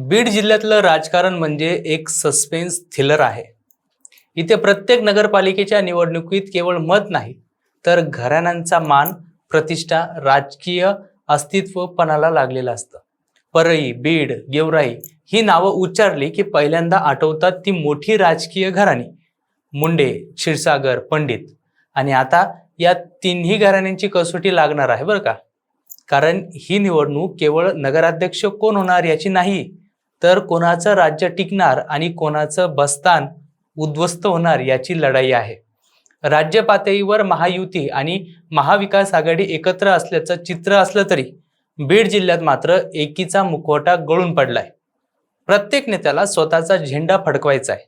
बीड जिल्ह्यातलं राजकारण म्हणजे एक सस्पेन्स थ्रिलर आहे. इथे प्रत्येक नगरपालिकेच्या निवडणुकीत केवळ मत नाही तर घराण्यांचा मान प्रतिष्ठा राजकीय अस्तित्वपणाला लागलेलं असतं. परळी बीड गेवराई ही नावं उच्चारली की पहिल्यांदा आठवतात ती मोठी राजकीय घराणी मुंडे क्षीरसागर पंडित. आणि आता या तिन्ही घराण्यांची कसोटी लागणार आहे बरं का? कारण ही निवडणूक केवळ नगराध्यक्ष कोण होणार याची नाही तर कोणाचं राज्य टिकणार आणि कोणाचं बस्तान उद्ध्वस्त होणार याची लढाई आहे. राज्य पातळीवर महायुती आणि महाविकास आघाडी एकत्र असल्याचं चित्र असलं तरी बीड जिल्ह्यात मात्र एकीचा मुखवटा गळून पडलाय. प्रत्येक नेत्याला स्वतःचा झेंडा फडकवायचा आहे.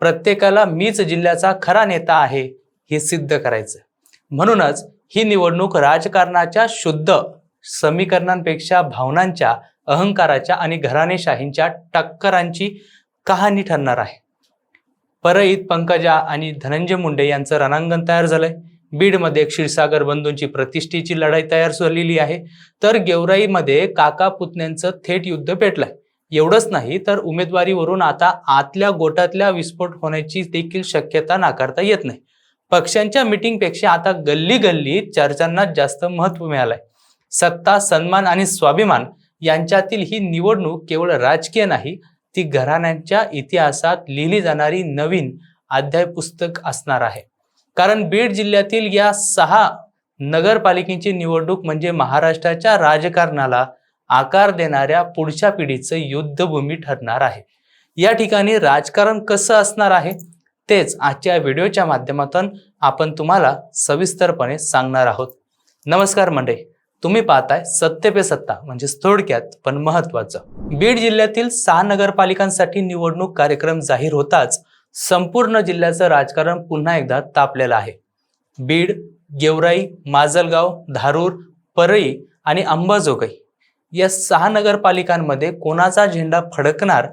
प्रत्येकाला मीच जिल्ह्याचा खरा नेता आहे हे सिद्ध करायचं. म्हणूनच ही निवडणूक राजकारणाच्या शुद्ध समीकरणांपेक्षा भावनांच्या अहंकाराच्या आणि घराणेशाहींच्या टक्करांची कहाणी ठरणार आहे. परईत पंकजा आणि धनंजय मुंडे यांचं रणांगण तयार झालंय. बीडमध्ये क्षीरसागर बंधूंची प्रतिष्ठेची लढाई तयार झालेली आहे. तर गेवराईमध्ये काका पुतण्यांचं थेट युद्ध पेटलंय. एवढंच नाही तर उमेदवारीवरून आता आतल्या गोटातल्या विस्फोट होण्याची देखील शक्यता नाकारता येत नाही. पक्षांच्या मिटिंगपेक्षा आता गल्ली गल्ली चर्चांना जास्त महत्त्व मिळालंय. सत्ता सन्मान आणि स्वाभिमान यांच्यातील ही निवडणूक केवळ राजकीय नाही ती घराण्यांच्या इतिहासात लिहिली जाणारी नवीन अध्याय पुस्तक असणार आहे. कारण बीड जिल्ह्यातील या सहा नगरपालिकेची निवडणूक म्हणजे महाराष्ट्राच्या राजकारणाला आकार देणाऱ्या पुढच्या पिढीचं युद्धभूमी ठरणार आहे. या ठिकाणी राजकारण कसं असणार आहे? तेच आजच्या व्हिडिओच्या माध्यमातून आपण तुम्हाला सविस्तरपणे सांगणार आहोत. नमस्कार मंडळी. तुम्ही पाहताय सत्य पे सत्ता म्हणजेच थोडक्यात पण महत्वाचं बीड जिल्ह्यातील सहा नगरपालिकांसाठी निवडणूक कार्यक्रम जाहीर होताच संपूर्ण जिल्ह्याचं राजकारण पुन्हा एकदा तापलेलं आहे. बीड गेवराई माजलगाव धारूर परळी आणि अंबाजोगाई या सहा नगरपालिकांमध्ये कोणाचा झेंडा फडकणार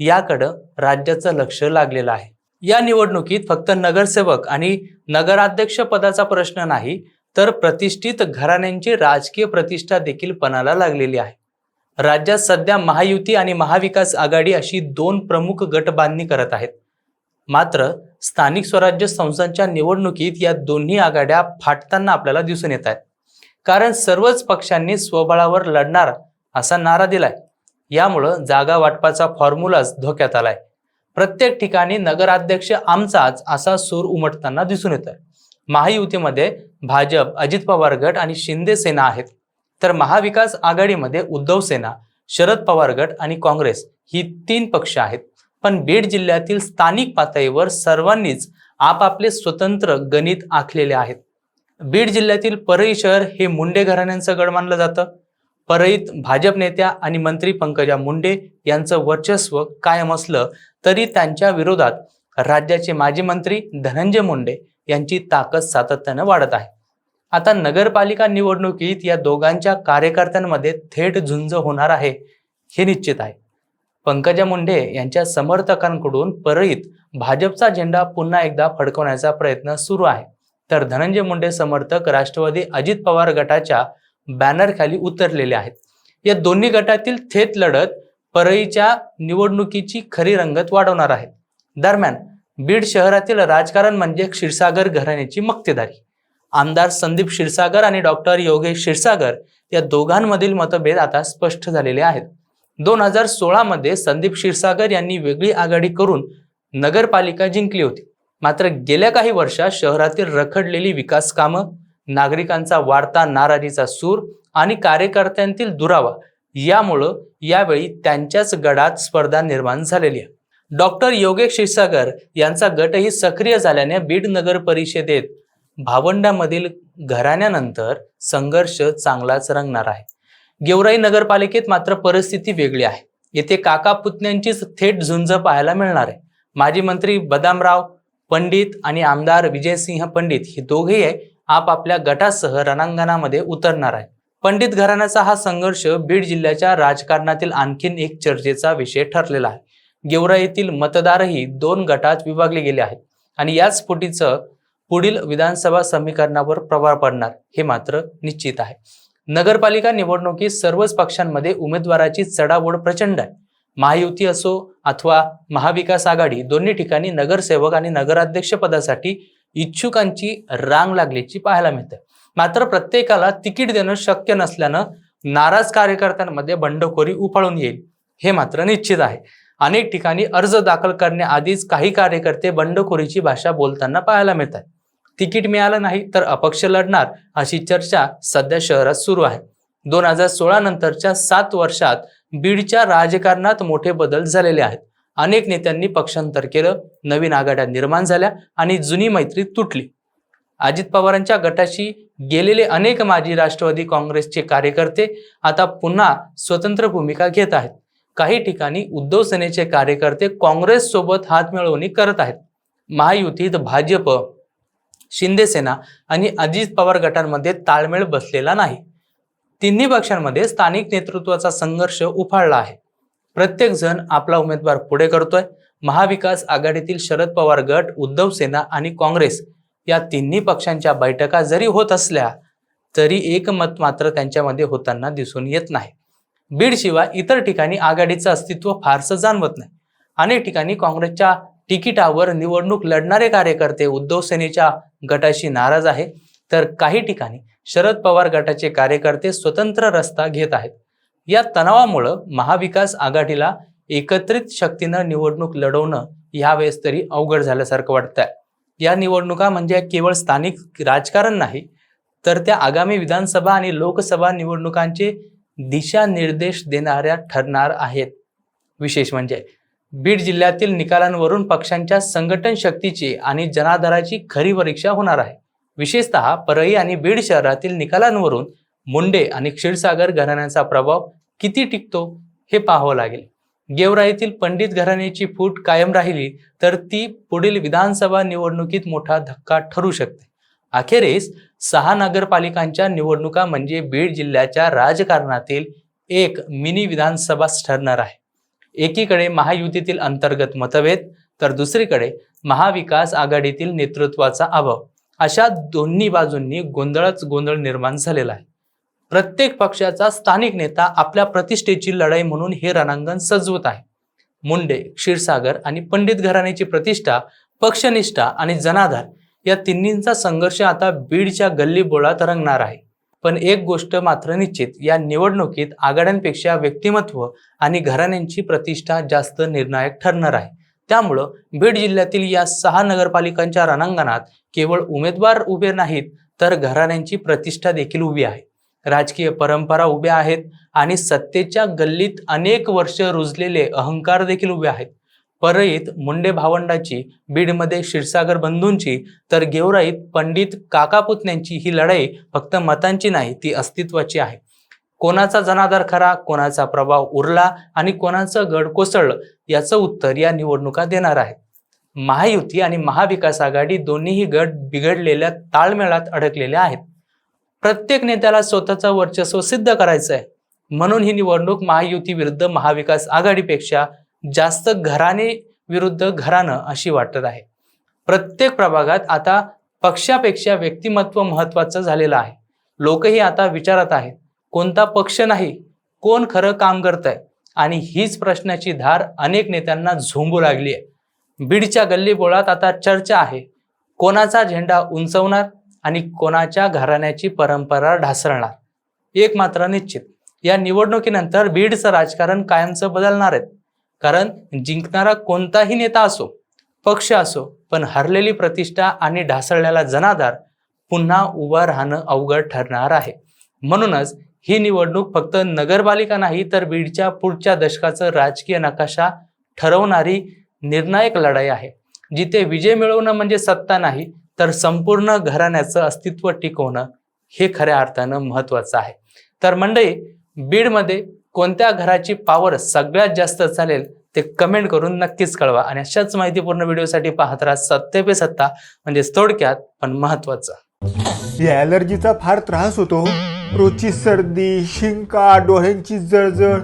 याकडं राज्याचं लक्ष लागलेलं आहे. या निवडणुकीत फक्त नगरसेवक आणि नगराध्यक्ष पदाचा प्रश्न नाही तर प्रतिष्ठित घराण्यांची राजकीय प्रतिष्ठा देखील पणाला लागलेली आहे. राज्यात सध्या महायुती आणि महाविकास आघाडी अशी दोन प्रमुख गटबांधणी करत आहेत. मात्र स्थानिक स्वराज्य संस्थांच्या निवडणुकीत या दोन्ही आघाड्या फाटताना आपल्याला दिसून येत आहेत. कारण सर्वच पक्षांनी स्वबळावर लढणार असा नारा दिलाय. यामुळं जागा वाटपाचा फॉर्म्युलाच धोक्यात आलाय. प्रत्येक ठिकाणी नगराध्यक्ष आमचाच असा सूर उमटताना दिसून येत आहे महायुतीमध्ये भाजप अजित पवार गट आणि शिंदे सेना आहेत. तर महाविकास आघाडीमध्ये उद्धव सेना शरद पवार गट आणि काँग्रेस ही तीन पक्ष आहेत. पण बीड जिल्ह्यातील स्थानिक पातळीवर सर्वांनीच आपापले स्वतंत्र गणित आखलेले आहेत. बीड जिल्ह्यातील परळी शहर हे मुंडे घराण्यांचं गड मानलं जातं. परळीत भाजप नेत्या आणि मंत्री पंकजा मुंडे यांचं वर्चस्व कायम असलं तरी त्यांच्या विरोधात राज्याचे माजी मंत्री धनंजय मुंडे यांची ताकद सातत्यानं वाढत आहे. आता नगरपालिका निवडणुकीत या दोघांच्या कार्यकर्त्यांमध्ये थेट झुंज होणार आहे हे निश्चित आहे. पंकजा मुंडे यांच्या समर्थकांकडून परळीत भाजपचा झेंडा पुन्हा एकदा फडकवण्याचा प्रयत्न सुरू आहे. तर धनंजय मुंडे समर्थक राष्ट्रवादी अजित पवार गटाच्या बॅनरखाली उतरलेले आहेत. या दोन्ही गटातील थेट लढत परळीच्या निवडणुकीची खरी रंगत वाढवणार आहे. दरम्यान बीड शहरातील राजकारण म्हणजे क्षीरसागर घराण्याची मक्तेदारी. आमदार संदीप क्षीरसागर आणि डॉक्टर योगेश क्षीरसागर या दोघांमधील मतभेद आता स्पष्ट झालेले आहेत. दोन हजार सोळामध्ये संदीप क्षीरसागर यांनी वेगळी आघाडी करून नगरपालिका जिंकली होती. मात्र गेल्या काही वर्षात शहरातील रखडलेली विकास कामं नागरिकांचा वाढता नाराजीचा सूर आणि कार्यकर्त्यांतील दुरावा यामुळं यावेळी त्यांच्याच गडात स्पर्धा निर्माण झालेली आहे. डॉक्टर योगेश क्षीरसागर यांचा गटही सक्रिय झाल्याने बीड नगर परिषदेत भावंडामधील घराण्यानंतर संघर्ष चांगलाच रंगणार आहे. गेवराई नगरपालिकेत मात्र परिस्थिती वेगळी आहे. येथे काका पुतण्यांचीच थेट झुंज पाहायला मिळणार आहे. माजी मंत्री बदामराव पंडित आणि आमदार विजयसिंह पंडित हे दोघेही आपापल्या गटासह रणांगणामध्ये उतरणार आहे पंडित घराण्याचा हा संघर्ष बीड जिल्ह्याच्या राजकारणातील आणखीन एक चर्चेचा विषय ठरलेला आहे. गेवरा येथील मतदारही दोन गटात विभागले गेले आहेत आणि याच स्फुटीचं पुढील विधानसभा समीकरणावर प्रभाव पडणार हे मात्र निश्चित आहे. नगरपालिका निवडणुकीत सर्वच पक्षांमध्ये उमेदवाराची चढाओढ प्रचंड आहे. महायुती असो अथवा महाविकास आघाडी दोन्ही ठिकाणी नगरसेवक आणि नगराध्यक्ष पदासाठी इच्छुकांची रांग लागल्याची पाहायला मिळते. मात्र प्रत्येकाला तिकीट देणं शक्य नसल्यानं नाराज कार्यकर्त्यांमध्ये बंडखोरी उफाळून येईल हे मात्र निश्चित आहे. अनेक ठिकाणी अर्ज दाखल करण्याआधीच काही कार्यकर्ते बंडखोरीची भाषा बोलताना पाहायला मिळतात. तिकीट मिळालं नाही तर अपक्ष लढणार अशी चर्चा सध्या शहरात सुरू आहे. दोन हजार सोळा नंतरच्या सात वर्षात बीडच्या राजकारणात मोठे बदल झालेले आहेत. अनेक नेत्यांनी पक्षांतर केलं नवीन आघाड्या निर्माण झाल्या आणि जुनी मैत्री तुटली. अजित पवारांच्या गटाशी गेलेले अनेक माजी राष्ट्रवादी काँग्रेसचे कार्यकर्ते आता पुन्हा स्वतंत्र भूमिका घेत आहेत. काही ठिकाणी उद्धव सेनेचे कार्यकर्ते काँग्रेस सोबत हातमिळवणी करत आहेत. महायुतीत भाजप शिंदे सेना आणि अजित पवार गटांमध्ये ताळमेळ बसलेला नाही. तिन्ही पक्षांमध्ये स्थानिक नेतृत्वाचा संघर्ष उफाळला आहे. प्रत्येक जण आपला उमेदवार पुढे करतोय. महाविकास आघाडीतील शरद पवार गट उद्धव सेना आणि काँग्रेस या तिन्ही पक्षांच्या बैठका जरी होत असल्या तरी एकमत मात्र त्यांच्यामध्ये होताना दिसून येत नाही. बीडशिवाय इतर ठिकाणी आघाडीचं अस्तित्व फारसं जाणवत नाही. अनेक ठिकाणी काँग्रेसच्या तिकिटावर निवडणूक लढणारे कार्यकर्ते उद्धव सेनेच्या गटाशी नाराज आहे तर काही ठिकाणी शरद पवार गटाचे कार्यकर्ते स्वतंत्र रस्ता घेत आहेत. या तणावामुळं महाविकास आघाडीला एकत्रित शक्तीनं निवडणूक लढवणं यावेळेस तरी अवघड झाल्यासारखं वाटतंय. या निवडणुका म्हणजे केवळ स्थानिक राजकारण नाही तर त्या आगामी विधानसभा आणि लोकसभा निवडणुकांचे दिशानिर्देश देणाऱ्या ठरणार आहेत. विशेष म्हणजे बीड जिल्ह्यातील निकालांवरून पक्षांच्या संघटन शक्तीची आणि जनाधाराची खरी परीक्षा होणार आहे. विशेषतः परळी आणि बीड शहरातील निकालांवरून मुंडे आणि क्षीरसागर घराण्यांचा प्रभाव किती टिकतो हे पाहावं लागेल. गेवराईतील पंडित घराण्याची फूट कायम राहिली तर ती पुढील विधानसभा निवडणुकीत मोठा धक्का ठरू शकते. अखेरीस सहा नगरपालिकांच्या निवडणुका म्हणजे बीड जिल्ह्याच्या राजकारणातील एक मिनी विधानसभा ठरणार आहे. एकीकडे महायुतीतील अंतर्गत मतभेद तर दुसरीकडे महाविकास आघाडीतील नेतृत्वाचा अभाव. अशा दोन्ही बाजूंनी गोंधळच गोंधळ निर्माण झालेला आहे. प्रत्येक पक्षाचा स्थानिक नेता आपल्या प्रतिष्ठेची लढाई म्हणून हे रणांगण सजवत आहे. मुंडे क्षीरसागर आणि पंडित घराण्याची प्रतिष्ठा पक्षनिष्ठा आणि जनाधार या तिन्हींचा संघर्ष आता बीडच्या गल्ली बोळात रंगणार आहे. पण एक गोष्ट मात्र निश्चित या निवडणुकीत आघाड्यांपेक्षा व्यक्तिमत्व आणि घराण्यांची प्रतिष्ठा जास्त निर्णायक ठरणार आहे. त्यामुळं बीड जिल्ह्यातील या सहा नगरपालिकांच्या रणांगणात केवळ उमेदवार उभे नाहीत तर घराण्यांची प्रतिष्ठा देखील उभी आहे. राजकीय परंपरा उभ्या आहेत आणि सत्तेच्या गल्लीत अनेक वर्ष रुजलेले अहंकार देखील उभे आहेत. परळीत मुंडे भावंडाची बीडमध्ये क्षीरसागर बंधूंची तर गेवराईत पंडित काका पुतण्यांची ही लढाई फक्त मतांची नाही ती अस्तित्वाची आहे. कोणाचा जनाधार खरा कोणाचा प्रभाव उरला आणि कोणाचं गड कोसळलं याचं उत्तर या निवडणुका देणार आहे महायुती आणि महाविकास आघाडी दोन्हीही गट बिघडलेल्या ताळमेळात अडकलेल्या आहेत. प्रत्येक नेत्याला स्वतःचं वर्चस्व सिद्ध करायचं आहे म्हणून ही निवडणूक महायुती विरुद्ध महाविकास आघाडीपेक्षा जास्त घराणे विरुद्ध घराणं अशी वाटत आहे. प्रत्येक प्रभागात आता पक्षापेक्षा व्यक्तिमत्व महत्वाचं झालेलं आहे. लोकही आता विचारत आहेत कोणता पक्ष नाही कोण खरं काम करत आहे आणि हीच प्रश्नाची धार अनेक नेत्यांना झोंबू लागली आहे. बीडच्या गल्लीबोळात आता चर्चा आहे कोणाचा झेंडा उंचवणार आणि कोणाच्या घराण्याची परंपरा ढासळणार? एक मात्र निश्चित या निवडणुकीनंतर बीडचं राजकारण कायमचं बदलणार आहे. कारण जिंकणारा कोणताही नेता असो पक्ष असो पण हरलेली प्रतिष्ठा आणि ढासळलेला जनाधार पुन्हा उभं राहणं अवघड ठरणार आहे. म्हणूनच ही निवडणूक फक्त नगरपालिका नाही तर बीडच्या पुढच्या दशकाचं राजकीय नकाशा ठरवणारी निर्णायक लढाई आहे. जिथे विजय मिळवणं म्हणजे सत्ता नाही तर संपूर्ण घराण्याचं अस्तित्व टिकवणं हे खऱ्या अर्थानं महत्त्वाचं आहे. तर मंडळी बीडमध्ये कोणत्या घराची पॉवर सगळ्यात जास्त चालेल ते कमेंट करून नक्कीच कळवा. आणि अशाच माहितीपूर्ण व्हिडिओसाठी पाहत राहा सत्य पे सत्ता म्हणजेच थोडक्यात पण महत्वाचं. या ॲलर्जीचा फार त्रास होतो रोजची सर्दी शिंका डोळ्यांची जळजळ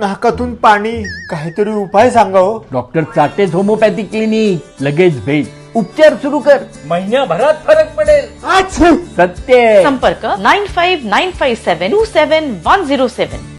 नाकातून पाणी काहीतरी उपाय सांगा हो. डॉक्टर चाटेज होमोपॅथी क्लिनिक लगेच भेट. उपचार सुरू कर. महिन्याभरात फरक पडेल! सत्य. संपर्क nine five nine five seven two seven one zero seven.